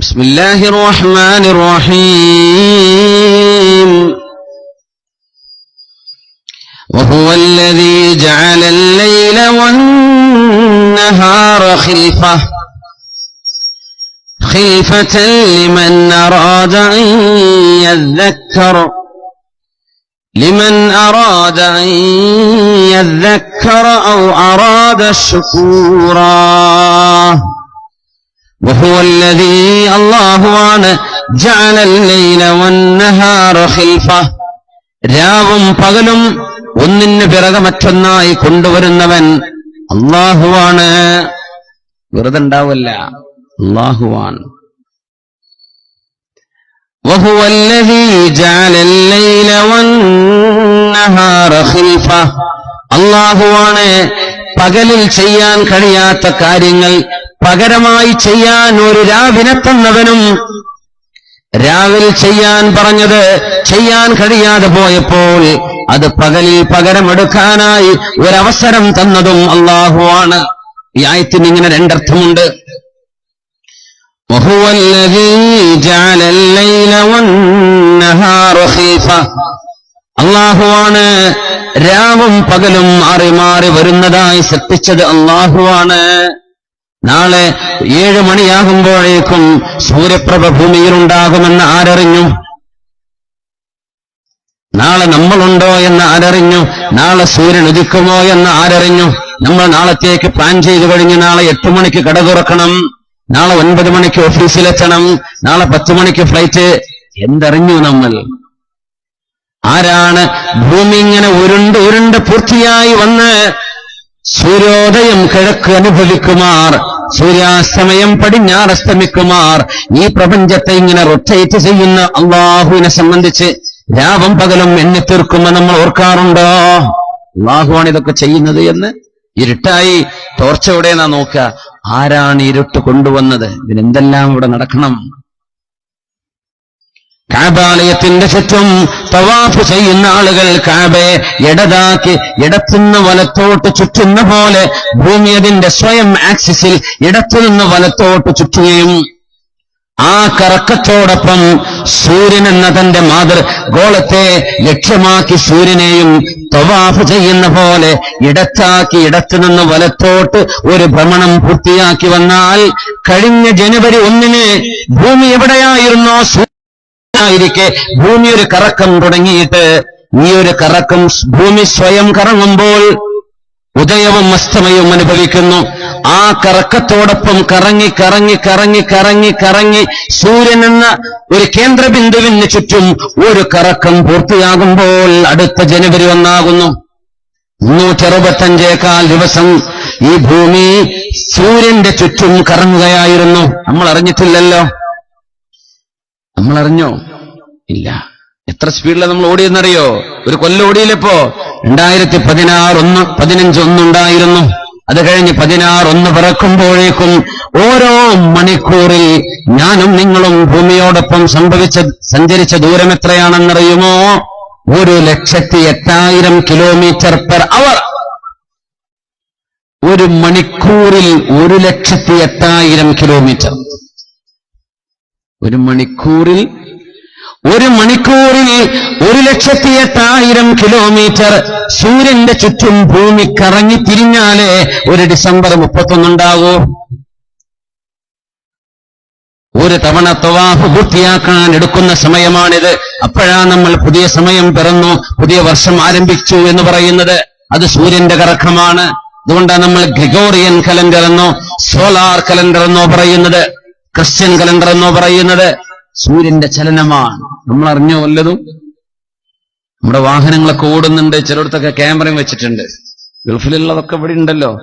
بسم الله الرحمن الرحيم. وهو الذي جعل الليل والنهار خلفة. خلفة لمن أراد أن يذكر. لمن أراد أن يذكر أو أراد شكورا. അള്ളാഹുവാണ് രാവും പകലും ഒന്നിന് പിറകെ മറ്റൊന്നായി കൊണ്ടുവരുന്നവൻ അള്ളാഹുവാണ് വെറുതെ ഉണ്ടാവല്ല അള്ളാഹുവാണ് അള്ളാഹുവാണ് പകലിൽ ചെയ്യാൻ കഴിയാത്ത കാര്യങ്ങൾ പകരമായി ചെയ്യാൻ ഒരു രാവിനെ തന്നവനും ചെയ്യാൻ പറഞ്ഞത് ചെയ്യാൻ കഴിയാതെ പോയപ്പോൾ അത് പകലിൽ പകരമെടുക്കാനായി ഒരവസരം തന്നതും അള്ളാഹുവാണ് ഈ ആയത്തിന് ഇങ്ങനെ രണ്ടർത്ഥമുണ്ട്. അള്ളാഹുവാണ് രാവും പകലും മാറി മാറി വരുന്നതായി സൃഷ്ടിച്ചത് അള്ളാഹുവാണ് നാളെ ഏഴ് മണിയാകുമ്പോഴേക്കും സൂര്യപ്രഭ ഭൂമിയിലുണ്ടാകുമെന്ന് ആരറിഞ്ഞു. നാളെ നമ്മളുണ്ടോ എന്ന് ആരറിഞ്ഞു. നാളെ സൂര്യൻ ഉദിക്കുമോ എന്ന് ആരറിഞ്ഞു. നമ്മൾ നാളത്തേക്ക് പ്ലാൻ ചെയ്തു കഴിഞ്ഞ് നാളെ എട്ട് മണിക്ക് കട തുറക്കണം. നാളെ ഒൻപത് മണിക്ക് ഓഫീസിലെത്തണം. നാളെ പത്ത് മണിക്ക് ഫ്ലൈറ്റ്. എന്തറിഞ്ഞു നമ്മൾ? ആരാണ് ഭൂമി ഇങ്ങനെ ഉരുണ്ട് ഉരുണ്ട് പൂർത്തിയായി വന്ന് സൂര്യോദയം കിഴക്ക് അനുഭവിക്കുമാർ സൂര്യാസ്തമയം പടിഞ്ഞാറസ്തമിക്കുമാർ. ഈ പ്രപഞ്ചത്തെ ഇങ്ങനെ റൊട്ടേറ്റ് ചെയ്യുന്ന അള്ളാഹുവിനെ സംബന്ധിച്ച് രാവും പകലും എണ്ണി തീർക്കുമ്പോ നമ്മൾ ഓർക്കാറുണ്ടോ? അള്ളാഹുവാണ് ഇതൊക്കെ ചെയ്യുന്നത് എന്ന് ഇരുട്ടായി ടോർച്ചയോടെ നാ നോക്കുക. ആരാണ് ഇരുട്ട് കൊണ്ടുവന്നത്? ഇതിനെന്തെല്ലാം ഇവിടെ നടക്കണം? കാബാലയത്തിന്റെ ചുറ്റും തവാഫ് ചെയ്യുന്ന ആളുകൾ കാബയെ ഇടതാക്കി ഇടത്തുനിന്ന് വലത്തോട്ട് ചുറ്റുന്ന പോലെ ഭൂമി അതിന്റെ സ്വയം ആക്സിസിൽ ഇടത്തുനിന്ന് വലത്തോട്ട് ചുറ്റുകയും ആ കറക്കത്തോടൊപ്പം സൂര്യൻ എന്ന തന്റെ മാതൃ ഗോളത്തെ ലക്ഷ്യമാക്കി സൂര്യനെയും തവാഫ് ചെയ്യുന്ന പോലെ ഇടത്താക്കി ഇടത്തുനിന്ന് വലത്തോട്ട് ഒരു ഭ്രമണം പൂർത്തിയാക്കി വന്നാൽ കഴിഞ്ഞ ജനുവരി ഒന്നിന് ഭൂമി എവിടെയായിരുന്നോ? ആയിരിക്കെ. ഭൂമി ഒരു കറക്കം തുടങ്ങിയിട്ട് ഈ ഒരു കറക്കം ഭൂമി സ്വയം കറങ്ങുമ്പോൾ ഉദയവും അസ്തമയവും അനുഭവിക്കുന്നു. ആ കറക്കത്തോടൊപ്പം കറങ്ങി കറങ്ങി കറങ്ങി കറങ്ങി കറങ്ങി സൂര്യൻ എന്ന ഒരു കേന്ദ്രബിന്ദുവിന് ചുറ്റും ഒരു കറക്കം പൂർത്തിയാകുമ്പോൾ അടുത്ത ജനുവരി ഒന്നാകുന്നു. മുന്നൂറ്ററുപത്തഞ്ചേക്കാൽ ദിവസം ഈ ഭൂമി സൂര്യന്റെ ചുറ്റും കറങ്ങുകയായിരുന്നു. നമ്മൾ അറിഞ്ഞിട്ടില്ലല്ലോ. നമ്മൾ അറിഞ്ഞോ ഇല്ല. എത്ര സ്പീഡിലാണ് നമ്മൾ ഓടിയെന്നറിയോ? ഒരു കൊല്ലം ഓടിയില്ലപ്പോ രണ്ടായിരത്തി പതിനാറ് ഒന്ന് പതിനഞ്ച് ഒന്നുണ്ടായിരുന്നു അത് കഴിഞ്ഞ് പതിനാറ് ഒന്ന് പിറക്കുമ്പോഴേക്കും ഓരോ മണിക്കൂറിൽ ഞാനും നിങ്ങളും ഭൂമിയോടൊപ്പം സംഭവിച്ച സഞ്ചരിച്ച ദൂരം എത്രയാണെന്നറിയുമോ? ഒരു ലക്ഷത്തി എട്ടായിരം കിലോമീറ്റർ പെർ അവർ. ഒരു മണിക്കൂറിൽ ഒരു ലക്ഷത്തി എട്ടായിരം കിലോമീറ്റർ. ഒരു മണിക്കൂറിൽ ഒരു മണിക്കൂറിൽ ഒരു ലക്ഷത്തി എട്ടായിരം കിലോമീറ്റർ സൂര്യന്റെ ചുറ്റും ഭൂമി കറങ്ങി തിരിഞ്ഞാലേ ഒരു ഡിസംബർ മുപ്പത്തൊന്നുണ്ടാകൂ. ഒരു തവണ തവാഫ് പൂർത്തിയാക്കാൻ എടുക്കുന്ന സമയമാണിത്. അപ്പോഴാ നമ്മൾ പുതിയ സമയം പിറന്നു പുതിയ വർഷം ആരംഭിച്ചു എന്ന് പറയുന്നത്. അത് സൂര്യന്റെ കറക്കമാണ്. അതുകൊണ്ടാണ് നമ്മൾ ഗ്രിഗോറിയൻ കലണ്ടർ എന്നോ സോളാർ കലണ്ടർ എന്നോ പറയുന്നത്. ക്രിസ്ത്യൻ കലണ്ടർ എന്നോ പറയുന്നത് സൂര്യന്റെ ചലനമാണ്. നമ്മൾ അറിഞ്ഞോ വല്ലതും? നമ്മുടെ വാഹനങ്ങളൊക്കെ ഓടുന്നുണ്ട് ചിലയിടത്തൊക്കെ ക്യാമറയും വെച്ചിട്ടുണ്ട്. ഗൾഫിലുള്ളതൊക്കെ ഇവിടെ ഉണ്ടല്ലോ.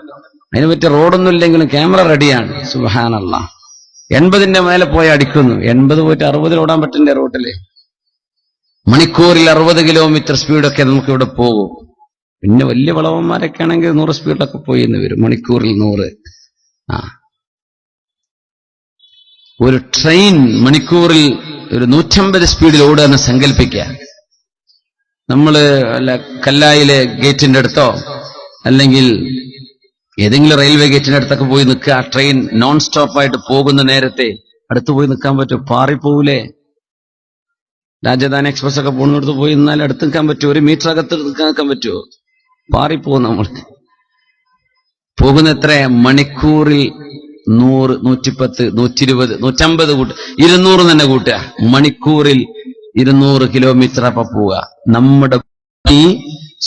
അതിനു പറ്റിയ റോഡൊന്നും ഇല്ലെങ്കിലും ക്യാമറ റെഡിയാണ്. സുഹാനല്ല എൺപതിന്റെ മേലെ പോയി അടിക്കുന്നു. എൺപത് പോയിട്ട് അറുപതിൽ ഓടാൻ പറ്റില്ല റോട്ടിൽ. മണിക്കൂറിൽ അറുപത് കിലോമീറ്റർ സ്പീഡൊക്കെ നമുക്ക് ഇവിടെ പോകും. പിന്നെ വലിയ വളവന്മാരൊക്കെ ആണെങ്കിൽ നൂറ് സ്പീഡിലൊക്കെ പോയി എന്ന് വരും. മണിക്കൂറിൽ നൂറ്. ആ. ഒരു ട്രെയിൻ മണിക്കൂറിൽ ഒരു നൂറ്റമ്പത് സ്പീഡിൽ ഓടുക എന്ന് സങ്കല്പിക്കുക. നമ്മൾ അല്ല കല്ലായിലെ ഗേറ്റിന്റെ അടുത്തോ അല്ലെങ്കിൽ ഏതെങ്കിലും റെയിൽവേ ഗേറ്റിന്റെ അടുത്തൊക്കെ പോയി നിൽക്കുക. ആ ട്രെയിൻ നോൺ സ്റ്റോപ്പായിട്ട് പോകുന്ന നേരത്തെ അടുത്ത് പോയി നിൽക്കാൻ പറ്റും. പാറിപ്പോവില്ലേ രാജധാനി എക്സ്പ്രസ് ഒക്കെ പോകുന്നിടത്ത് പോയി നിന്നാൽ അടുത്ത് നിൽക്കാൻ പറ്റുമോ ഒരു മീറ്റർ അകത്ത് നിൽക്കാൻ പറ്റുമോ പാറിപ്പോകും നമ്മൾ പോകുന്ന എത്ര മണിക്കൂറിൽ നൂറ് നൂറ്റിപ്പത്ത് നൂറ്റിരുപത് നൂറ്റമ്പത് കൂട്ട് ഇരുന്നൂറ് തന്നെ കൂട്ടുക. മണിക്കൂറിൽ ഇരുന്നൂറ് കിലോമീറ്റർ അപ്പൊ പോവുക. നമ്മുടെ ഈ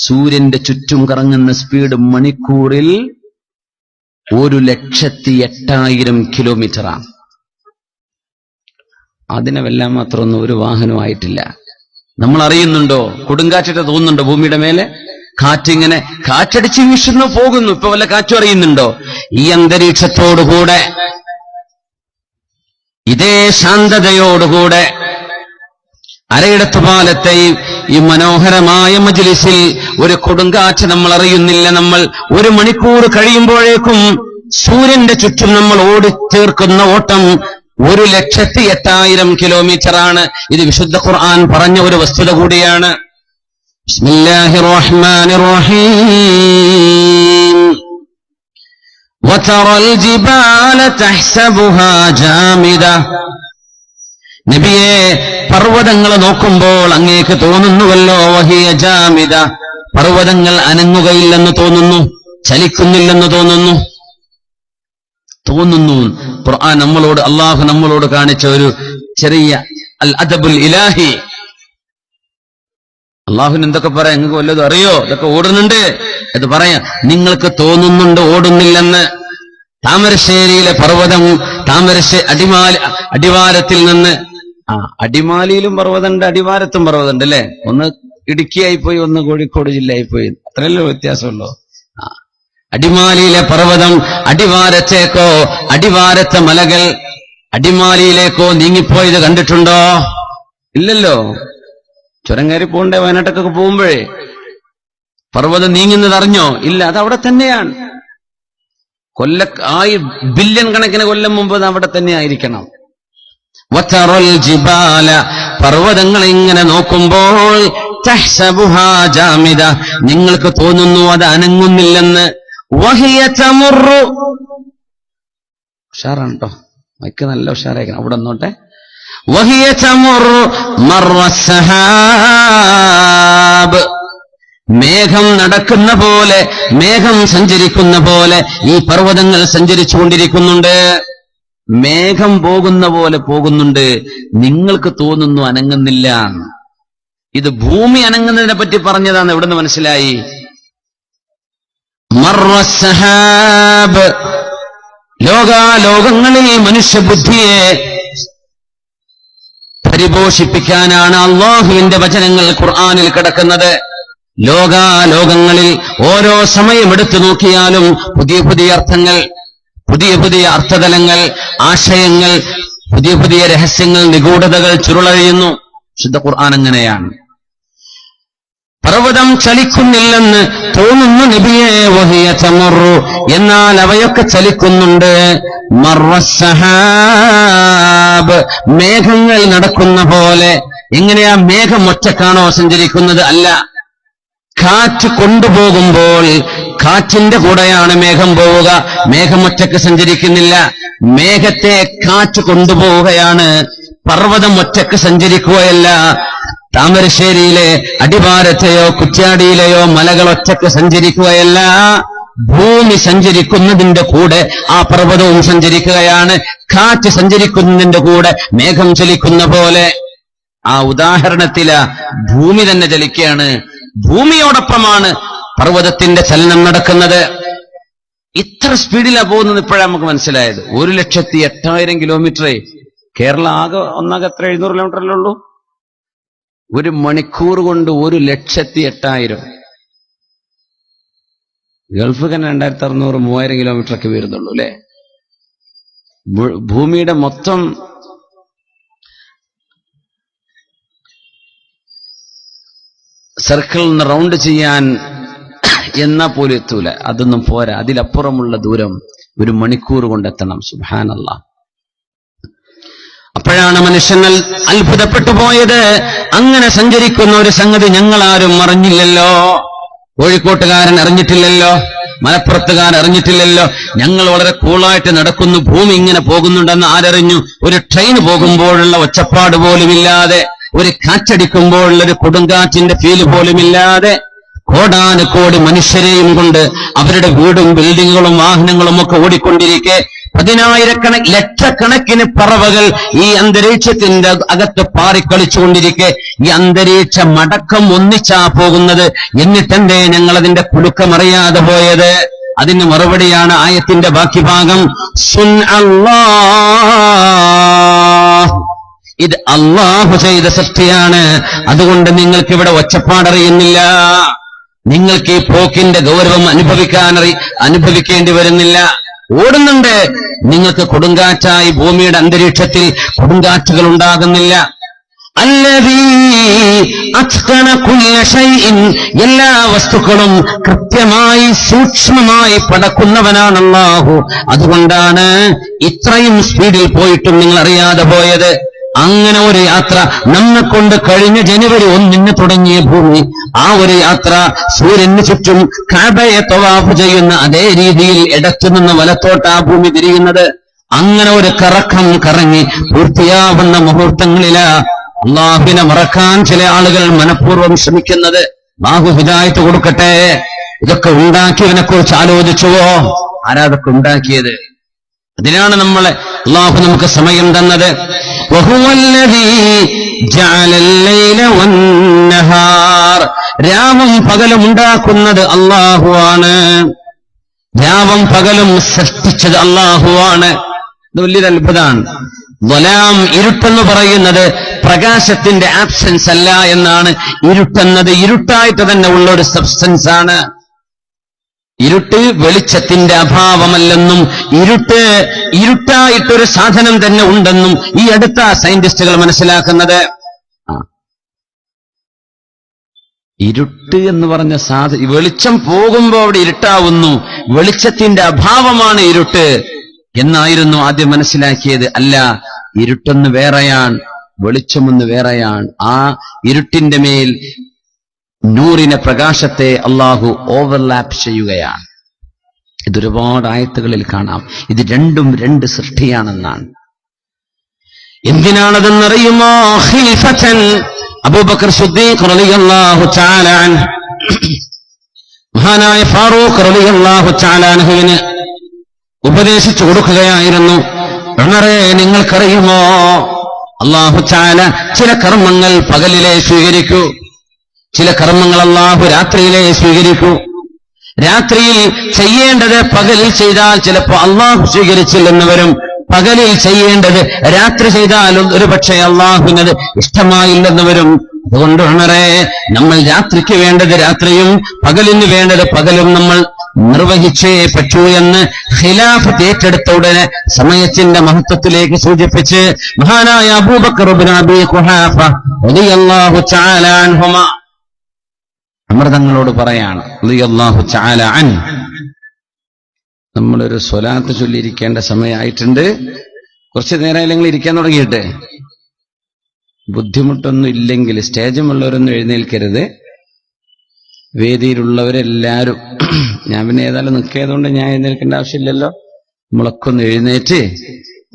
സൂര്യന്റെ ചുറ്റും കറങ്ങുന്ന സ്പീഡ് മണിക്കൂറിൽ ഒരു ലക്ഷത്തി എട്ടായിരം കിലോമീറ്ററാണ് അതിനെ വെല്ലാൻ മാത്രമൊന്നും ഒരു വാഹനമായിട്ടില്ല നമ്മൾ അറിയുന്നുണ്ടോ കൊടുങ്കാറ്റിട്ട് തോന്നുന്നുണ്ടോ? ഭൂമിയുടെ മേലെ? കാറ്റിങ്ങനെ കാറ്റടിച്ച് വീശുന്നു പോകുന്നു. ഇപ്പൊ വല്ല കാറ്റും അറിയുന്നുണ്ടോ? ഈ അന്തരീക്ഷത്തോടുകൂടെ ഇതേ ശാന്തതയോടുകൂടെ അരയിടത്ത് പാലത്തെ ഈ- മനോഹരമായ മജ്ലിസിൽ ഒരു കൊടുങ്കാറ്റ് നമ്മൾ അറിയുന്നില്ല. നമ്മൾ ഒരു മണിക്കൂർ കഴിയുമ്പോഴേക്കും സൂര്യന്റെ ചുറ്റും നമ്മൾ ഓടിത്തീർക്കുന്ന ഓട്ടം ഒരു ലക്ഷത്തി എട്ടായിരം കിലോമീറ്ററാണ് ഇത് വിശുദ്ധ ഖുർആൻ പറഞ്ഞ ഒരു വസ്തുത കൂടിയാണ്. ബിസ്മില്ലാഹിർ റഹ്മാനിർ റഹീം وترى الجبال تحسبها جامده നബിയെ പർവ്വതങ്ങൾ നോക്കുമ്പോൾ അങ്ങേക്ക് തോന്നുന്നുവല്ലോ വഹിയ ജാമിത പർവ്വതങ്ങൾ അനങ്ങുകയില്ലെന്ന് തോന്നുന്നു ചലിക്കുന്നില്ലെന്ന് തോന്നുന്നു തോന്നുന്നു ഖുർആൻ നമ്മളോട് അള്ളാഹു നമ്മളോട് കാണിച്ച ഒരു ചെറിയ അൽ അദബുൽ ഇലാഹി അള്ളാഹുവിന് എന്തൊക്കെ പറയാം? നിങ്ങൾക്ക് വല്ലതും അറിയോ? ഇതൊക്കെ ഓടുന്നുണ്ട്. എന്ന് പറയാം നിങ്ങൾക്ക് തോന്നുന്നുണ്ട് ഓടുന്നില്ലെന്ന്. താമരശ്ശേരിയിലെ പർവതം താമരശ്ശേരി അടിമാല അടിവാരത്തിൽ നിന്ന്. ആ അടിമാലിയിലും പർവതമുണ്ട് അടിവാരത്തും പർവതമുണ്ട് അല്ലെ? ഒന്ന് ഇടുക്കിയായി പോയി ഒന്ന് കോഴിക്കോട് ജില്ലയായി പോയി അത്രയല്ലോ വ്യത്യാസമുള്ളൂ? ആ അടിമാലിയിലെ പർവതം അടിവാരത്തേക്കോ അടിവാരത്തെ മലകൾ അടിമാലിയിലേക്കോ നീങ്ങിപ്പോയത് കണ്ടിട്ടുണ്ടോ? ഇല്ലല്ലോ. ചുരം കയറി പോകണ്ടേ വയനാട്ടൊക്കെ പോകുമ്പോഴേ? പർവതം നീങ്ങുന്നത് അറിഞ്ഞോ ഇല്ല അത് അവിടെ തന്നെയാണ്. കൊല്ല ആയി ബില്യൺ കണക്കിന് കൊല്ലം മുമ്പ് അത് അവിടെ തന്നെ ആയിരിക്കണം. ജിബാല പർവതങ്ങൾ ഇങ്ങനെ നോക്കുമ്പോൾ ജാമിദ നിങ്ങൾക്ക് തോന്നുന്നു അത് അനങ്ങുന്നില്ലെന്ന്. ഉഷാറാണ് കേട്ടോ മൈക്ക് നല്ല ഉഷാറായിരിക്കണം. അവിടെ നോട്ടെ വഹിയ تمر مر സഹാബ്. മേഘം നടക്കുന്ന പോലെ മേഘം സഞ്ചരിക്കുന്ന പോലെ ഈ പർവതങ്ങൾ സഞ്ചരിച്ചുകൊണ്ടിരിക്കുന്നുണ്ട്. മേഘം പോകുന്ന പോലെ പോകുന്നുണ്ട്. നിങ്ങൾക്ക് തോന്നുന്നു അനങ്ങുന്നില്ല. ഇത് ഭൂമി അനങ്ങുന്നതിനെ പറ്റി പറഞ്ഞതാണ് എവിടുന്ന് മനസ്സിലായി? ലോകാലോകങ്ങളിൽ മനുഷ്യബുദ്ധിയെ പരിപോഷിപ്പിക്കാനാണ് അള്ളാഹുവിന്റെ വചനങ്ങൾ ഖുർആാനിൽ കിടക്കുന്നത്. ലോകാലോകങ്ങളിൽ ഓരോ സമയം എടുത്തു നോക്കിയാലും പുതിയ പുതിയ അർത്ഥങ്ങൾ പുതിയ പുതിയ അർത്ഥതലങ്ങൾ ആശയങ്ങൾ പുതിയ പുതിയ രഹസ്യങ്ങൾ നിഗൂഢതകൾ ചുരുളഴിയുന്നു. ശുദ്ധ ഖുർആൻ അങ്ങനെയാണ്. പർവതം ചലിക്കുന്നില്ലെന്ന് തോന്നുന്നു നബിയെ വഹിയ ചമറു. എന്നാൽ അവയൊക്കെ ചലിക്കുന്നുണ്ട്. മർറ സഹാബ് മേഘങ്ങൾ നടക്കുന്ന പോലെ. എങ്ങനെയാ മേഘം ഒറ്റക്കാണോ സഞ്ചരിക്കുന്നത്? അല്ല. കാറ്റ് കൊണ്ടുപോകുമ്പോൾ കാറ്റിന്റെ കൂടെയാണ് മേഘം പോവുക. മേഘം ഒറ്റയ്ക്ക് സഞ്ചരിക്കുന്നില്ല. മേഘത്തെ കാറ്റ് കൊണ്ടുപോവുകയാണ്. പർവതം ഒറ്റയ്ക്ക് സഞ്ചരിക്കുകയല്ല. താമരശ്ശേരിയിലെ അടിവാരത്തെയോ കുറ്റ്യാടിയിലെയോ മലകൾ ഒറ്റയ്ക്ക് സഞ്ചരിക്കുകയല്ല ഭൂമി സഞ്ചരിക്കുന്നതിന്റെ കൂടെ ആ പർവതവും സഞ്ചരിക്കുകയാണ് കാറ്റ് സഞ്ചരിക്കുന്നതിന്റെ കൂടെ മേഘം ചലിക്കുന്ന പോലെ. ആ ഉദാഹരണത്തില ഭൂമി തന്നെ ചലിക്കുകയാണ്. ഭൂമിയോടൊപ്പമാണ് പർവതത്തിന്റെ ചലനം നടക്കുന്നത്. ഇത്ര സ്പീഡിലാണ് പോകുന്നത് ഇപ്പോഴാണ് നമുക്ക് മനസ്സിലായത്. ഒരു ലക്ഷത്തി എട്ടായിരം കിലോമീറ്ററേ കേരള ആകെ ഒന്നാകെ എത്ര എഴുന്നൂറ് കിലോമീറ്ററല്ലേ ഉള്ളൂ? ഒരു മണിക്കൂർ കൊണ്ട് ഒരു ലക്ഷത്തി എട്ടായിരം. ഗൾഫ് തന്നെ രണ്ടായിരത്തി അറുന്നൂറ് മൂവായിരം കിലോമീറ്റർ ഒക്കെ വരുന്നുള്ളൂ അല്ലെ? ഭൂമിയുടെ മൊത്തം സർക്കിളിന് റൗണ്ട് ചെയ്യാൻ എന്നാ പോലും എത്തൂല. അതൊന്നും പോരാ. അതിലപ്പുറമുള്ള ദൂരം ഒരു മണിക്കൂർ കൊണ്ടെത്തണം. സുഹാനല്ല അപ്പോഴാണ് മനുഷ്യൻ അത്ഭുതപ്പെട്ടു പോയത്. അങ്ങനെ സഞ്ചരിക്കുന്ന ഒരു സംഗതി ഞങ്ങളാരും അറിഞ്ഞില്ലല്ലോ. കോഴിക്കോട്ടുകാരൻ അറിഞ്ഞിട്ടില്ലല്ലോ. മലപ്പുറത്തുകാരൻ അറിഞ്ഞിട്ടില്ലല്ലോ. ഞങ്ങൾ വളരെ കൂളായിട്ട് നടക്കുന്നു. ഭൂമി ഇങ്ങനെ പോകുന്നുണ്ടെന്ന് ആരറിഞ്ഞു? ഒരു ട്രെയിൻ പോകുമ്പോഴുള്ള ഒച്ചപ്പാട് പോലുമില്ലാതെ ഒരു കാറ്റടിക്കുമ്പോഴുള്ള ഒരു കൊടുങ്കാറ്റിന്റെ ഫീൽ പോലുമില്ലാതെ കോടാനുകോടി മനുഷ്യരെയും കൊണ്ട് അവരുടെ വീടും ബിൽഡിങ്ങുകളും വാഹനങ്ങളും ഒക്കെ ഓടിക്കൊണ്ടിരിക്കെ പതിനായിരക്കണ ലക്ഷക്കണക്കിന് പറവകൾ ഈ അന്തരീക്ഷത്തിന്റെ അകത്ത് പാറിക്കളിച്ചുകൊണ്ടിരിക്കെ. ഈ അന്തരീക്ഷ മടക്കം ഒന്നിച്ചാ പോകുന്നത് എന്നിട്ടെന്തേ ഞങ്ങൾ അതിന്റെ കുലുക്കമറിയാതെ പോയത്? അതിന് മറുപടിയാണ് ആയത്തിന്റെ ബാക്കി ഭാഗം. സുൻ അള്ളാ ഇത് അള്ളാഹു ചെയ്ത സൃഷ്ടിയാണ്. അതുകൊണ്ട് നിങ്ങൾക്ക് ഇവിടെ ഒച്ചപ്പാടറിയുന്നില്ല. നിങ്ങൾക്ക് ഈ പോക്കിന്റെ ഗൗരവം അനുഭവിക്കാൻ അനുഭവിക്കേണ്ടി വരുന്നില്ല. ഓടുന്നുണ്ട്. നിങ്ങൾക്ക് കൊടുങ്കാറ്റായി ഭൂമിയുടെ അന്തരീക്ഷത്തിൽ കൊടുങ്കാറ്റുകൾ ഉണ്ടാകുന്നില്ല. എല്ലാ വസ്തുക്കളും കൃത്യമായി സൂക്ഷ്മമായി പടക്കുന്നവനാണ് അല്ലാഹു അതുകൊണ്ടാണ് ഇത്രയും സ്പീഡിൽ പോയിട്ടും നിങ്ങൾ അറിയാതെ പോയത്. അങ്ങനെ ഒരു യാത്ര നമ്മെ കൊണ്ട് കഴിഞ്ഞ ജനുവരി ഒന്നിന് തുടങ്ങിയ ഭൂമി. ആ ഒരു യാത്ര സൂര്യന് ചുറ്റും കാബയെ തൊവാഫ് ചെയ്യുന്ന അതേ രീതിയിൽ ഇടത്തു നിന്ന് വലത്തോട്ട് ആ ഭൂമി തിരിയുന്നത്. അങ്ങനെ ഒരു കറക്കം കറങ്ങി പൂർത്തിയാവുന്ന മുഹൂർത്തങ്ങളില അള്ളാഹുവിനെ മറക്കാൻ ചില ആളുകൾ മനഃപൂർവം ശ്രമിക്കുന്നത്. ബാഹു ഹിദായത്ത് കൊടുക്കട്ടെ. ഇതൊക്കെ ഉണ്ടാക്കിയവനെ കുറിച്ച് ആലോചിച്ചുവോ? ആരാതൊക്കെ ഉണ്ടാക്കിയത്? അതിനാണ് നമ്മളെ അള്ളാഹു നമുക്ക് സമയം തന്നത്. രാവും പകലും ഉണ്ടാക്കുന്നത് അള്ളാഹുവാണ് രാവും പകലും സൃഷ്ടിച്ചത് അള്ളാഹുവാണ് വലിയൊരു അത്ഭുതമാണ് വലാം ഇരുട്ടെന്ന് പറയുന്നത് പ്രകാശത്തിന്റെ ആബ്സെൻസ് അല്ല എന്നാണ്. ഇരുട്ടെന്നത് ഇരുട്ടായിട്ട് തന്നെ ഉള്ളൊരു സബ്സ്റ്റൻസ് ആണ് ഇരുട്ട് വെളിച്ചത്തിന്റെ അഭാവമല്ലെന്നും ഇരുട്ട് ഇരുട്ടായിട്ടൊരു സാധനം തന്നെ ഉണ്ടെന്നും ഈ അടുത്ത സയന്റിസ്റ്റുകൾ മനസ്സിലാക്കുന്നത്. ഇരുട്ട് എന്ന് പറഞ്ഞ സാധ വെളിച്ചം പോകുമ്പോ അവിടെ ഇരുട്ടാവുന്നു. വെളിച്ചത്തിന്റെ അഭാവമാണ് ഇരുട്ട്. എന്നായിരുന്നു ആദ്യം മനസ്സിലാക്കിയത്. അല്ല ഇരുട്ടൊന്ന് വേറെയാണ് വെളിച്ചമൊന്ന് വേറെയാണ്. ആ ഇരുട്ടിന്റെ മേൽ നൂറിനെ പ്രകാശത്തെ അള്ളാഹു ഓവർലാപ്പ് ചെയ്യുകയാണ്. ഇതൊരുപാട് ആയത്തുകളിൽ കാണാം. ഇത് രണ്ടും രണ്ട് സൃഷ്ടിയാണെന്നാണ്. എന്തിനാണതെന്നറിയുമോ? അബൂബക്കർ മഹാനായ ഫാറൂഖ് ഉപദേശിച്ചു കൊടുക്കുകയായിരുന്നു. നിങ്ങൾക്കറിയുമോ? അള്ളാഹു ചാല ചില കർമ്മങ്ങൾ പകലിലെ സ്വീകരിക്കൂ. ചില കർമ്മങ്ങൾ അള്ളാഹു രാത്രിയിലെ സ്വീകരിക്കൂ. രാത്രിയിൽ ചെയ്യേണ്ടത് പകലിൽ ചെയ്താൽ ചിലപ്പോ അള്ളാഹു സ്വീകരിച്ചില്ലെന്ന് വരും. പകലിൽ ചെയ്യേണ്ടത് രാത്രി ചെയ്താൽ ഒരു പക്ഷേ അള്ളാഹുവിനത് ഇഷ്ടമായില്ലെന്ന് വരും. അതുകൊണ്ട് ഉണറേ നമ്മൾ രാത്രിക്ക് വേണ്ടത് രാത്രിയും പകലിന് വേണ്ടത് പകലും നമ്മൾ നിർവഹിച്ചേ പറ്റൂ എന്ന് ഖിലാഫത്ത് ഏറ്റെടുത്ത ഉടനെ സമയത്തിന്റെ മഹത്വത്തിലേക്ക് സൂചിപ്പിച്ച് മഹാനായ അബൂബക്കർ അബീ ഖുഹാഫ അമൃതങ്ങളോട് പറയാണ് അൻ നമ്മളൊരു സ്വലാത്ത് ചൊല്ലിയിരിക്കേണ്ട സമയമായിട്ടുണ്ട്. കുറച്ച് നേരമായില്ലെങ്കിൽ ഇരിക്കാൻ തുടങ്ങിയിട്ട്. ബുദ്ധിമുട്ടൊന്നും ഇല്ലെങ്കിൽ സ്റ്റേജുമുള്ളവരൊന്നും എഴുന്നേൽക്കരുത്. വേദിയിലുള്ളവരെല്ലാരും ഞാൻ പിന്നെ ഏതായാലും നിൽക്കിയതുകൊണ്ട് ഞാൻ എഴുന്നേൽക്കേണ്ട ആവശ്യമില്ലല്ലോ. നമ്മളൊക്കെ ഒന്ന് എഴുന്നേറ്റ്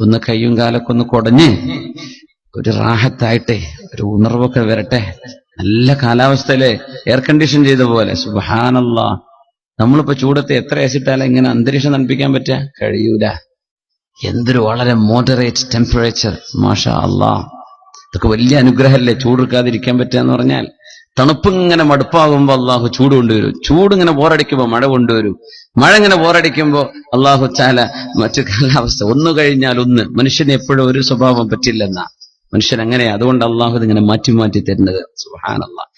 ഒന്ന് കയ്യും കാലൊക്കെ ഒന്ന് കുടഞ്ഞ് ഒരു റാഹത്തായിട്ടെ ഒരു ഉണർവൊക്കെ വരട്ടെ. നല്ല കാലാവസ്ഥയിലെ എയർ കണ്ടീഷൻ ചെയ്ത പോലെ. സുബാനല്ല നമ്മളിപ്പോ ചൂടത്ത് എത്ര ഏസിട്ടാലും ഇങ്ങനെ അന്തരീക്ഷം തണുപ്പിക്കാൻ പറ്റുക കഴിയൂല. എന്തൊരു വളരെ മോഡറേറ്റ് ടെമ്പറേച്ചർ മാഷാ അല്ലാ ഇതൊക്കെ വലിയ അനുഗ്രഹമല്ലേ ചൂടെടുക്കാതിരിക്കാൻ പറ്റുക എന്ന് പറഞ്ഞാൽ. തണുപ്പ് ഇങ്ങനെ മടുപ്പാകുമ്പോ അള്ളാഹു ചൂട് കൊണ്ടുവരും. ചൂട് ഇങ്ങനെ ബോറടിക്കുമ്പോ മഴ കൊണ്ടുവരും. മഴ ഇങ്ങനെ ബോറടിക്കുമ്പോ അള്ളാഹു ചാല മറ്റു കാലാവസ്ഥ ഒന്ന് കഴിഞ്ഞാൽ ഒന്ന്. മനുഷ്യന് എപ്പോഴും ഒരു സ്വഭാവം പറ്റില്ലെന്നാ. മനുഷ്യൻ അങ്ങനെ അതുകൊണ്ട് അള്ളാഹു ഇങ്ങനെ മാറ്റി മാറ്റി തരുന്നത്. സുഹാനല്ലാ